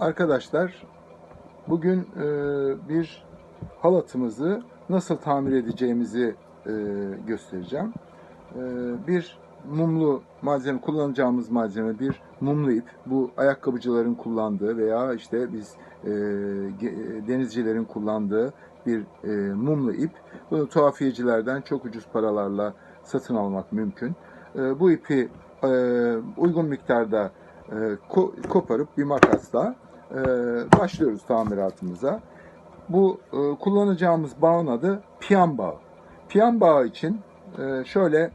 Arkadaşlar bugün e, bir halatımızı nasıl tamir edeceğimizi e, göstereceğim. E, bir mumlu malzeme kullanacağımız malzeme bir mumlu ip. Bu ayakkabıcıların kullandığı veya işte biz e, denizcilerin kullandığı bir e, mumlu ip. Bunu tuhafiyecilerden çok ucuz paralarla satın almak mümkün. E, bu ipi e, uygun miktarda e, ko- koparıp bir makasla e, başlıyoruz tamiratımıza. Bu e, kullanacağımız bağın adı piyan bağı. Piyan bağı için e, şöyle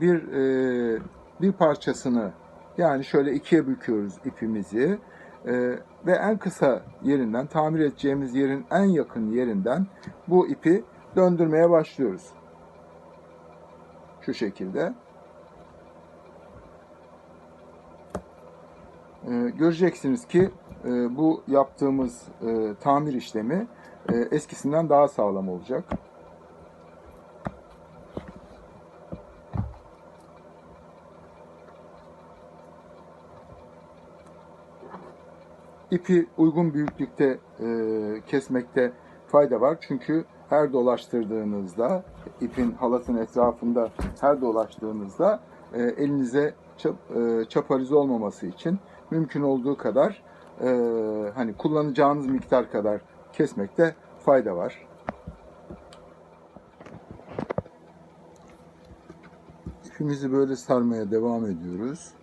bir e, bir parçasını yani şöyle ikiye büküyoruz ipimizi E, ve en kısa yerinden tamir edeceğimiz yerin en yakın yerinden bu ipi döndürmeye başlıyoruz. Şu şekilde. Ee, göreceksiniz ki e, bu yaptığımız e, tamir işlemi e, eskisinden daha sağlam olacak. İpi uygun büyüklükte e, kesmekte fayda var. Çünkü her dolaştırdığınızda, ipin halatın etrafında her dolaştığınızda e, elinize çap, e, çaparize olmaması için mümkün olduğu kadar e, hani kullanacağınız miktar kadar kesmekte fayda var. İpimizi böyle sarmaya devam ediyoruz.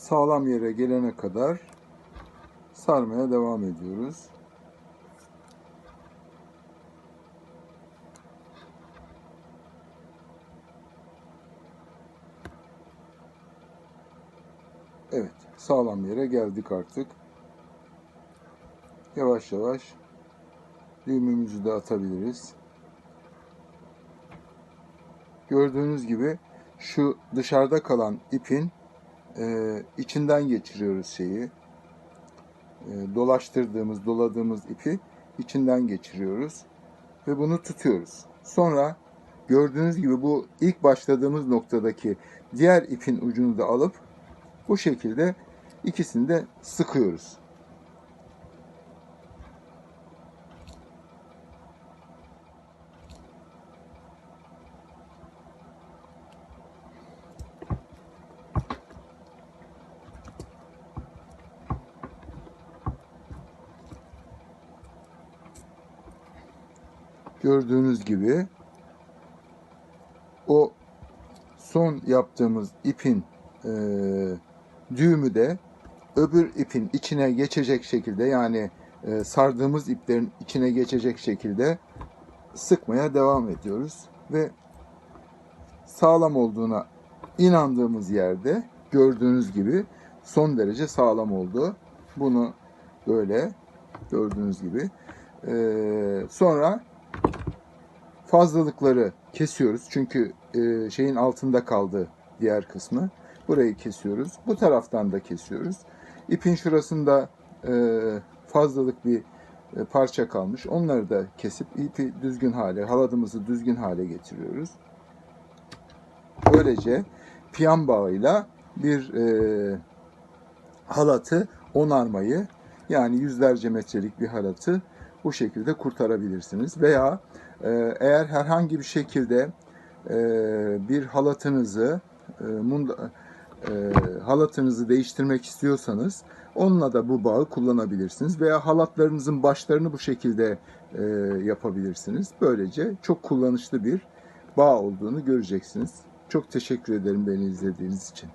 Sağlam yere gelene kadar sarmaya devam ediyoruz. Evet, sağlam yere geldik artık. Yavaş yavaş düğümümüzü de atabiliriz. Gördüğünüz gibi şu dışarıda kalan ipin e, içinden geçiriyoruz şeyi. E, dolaştırdığımız, doladığımız ipi içinden geçiriyoruz ve bunu tutuyoruz. Sonra gördüğünüz gibi bu ilk başladığımız noktadaki diğer ipin ucunu da alıp bu şekilde ikisini de sıkıyoruz. Gördüğünüz gibi o son yaptığımız ipin e, düğümü de öbür ipin içine geçecek şekilde yani e, sardığımız iplerin içine geçecek şekilde sıkmaya devam ediyoruz ve sağlam olduğuna inandığımız yerde gördüğünüz gibi son derece sağlam oldu. Bunu böyle gördüğünüz gibi e, sonra fazlalıkları kesiyoruz. Çünkü e, şeyin altında kaldı diğer kısmı. Burayı kesiyoruz. Bu taraftan da kesiyoruz. İpin şurasında e, fazlalık bir e, parça kalmış. Onları da kesip ipi düzgün hale, haladımızı düzgün hale getiriyoruz. Böylece piyan bağıyla bir e, halatı onarmayı yani yüzlerce metrelik bir halatı bu şekilde kurtarabilirsiniz. Veya eğer herhangi bir şekilde e, bir halatınızı e, e, halatınızı değiştirmek istiyorsanız onunla da bu bağı kullanabilirsiniz. Veya halatlarınızın başlarını bu şekilde yapabilirsiniz. Böylece çok kullanışlı bir bağ olduğunu göreceksiniz. Çok teşekkür ederim beni izlediğiniz için.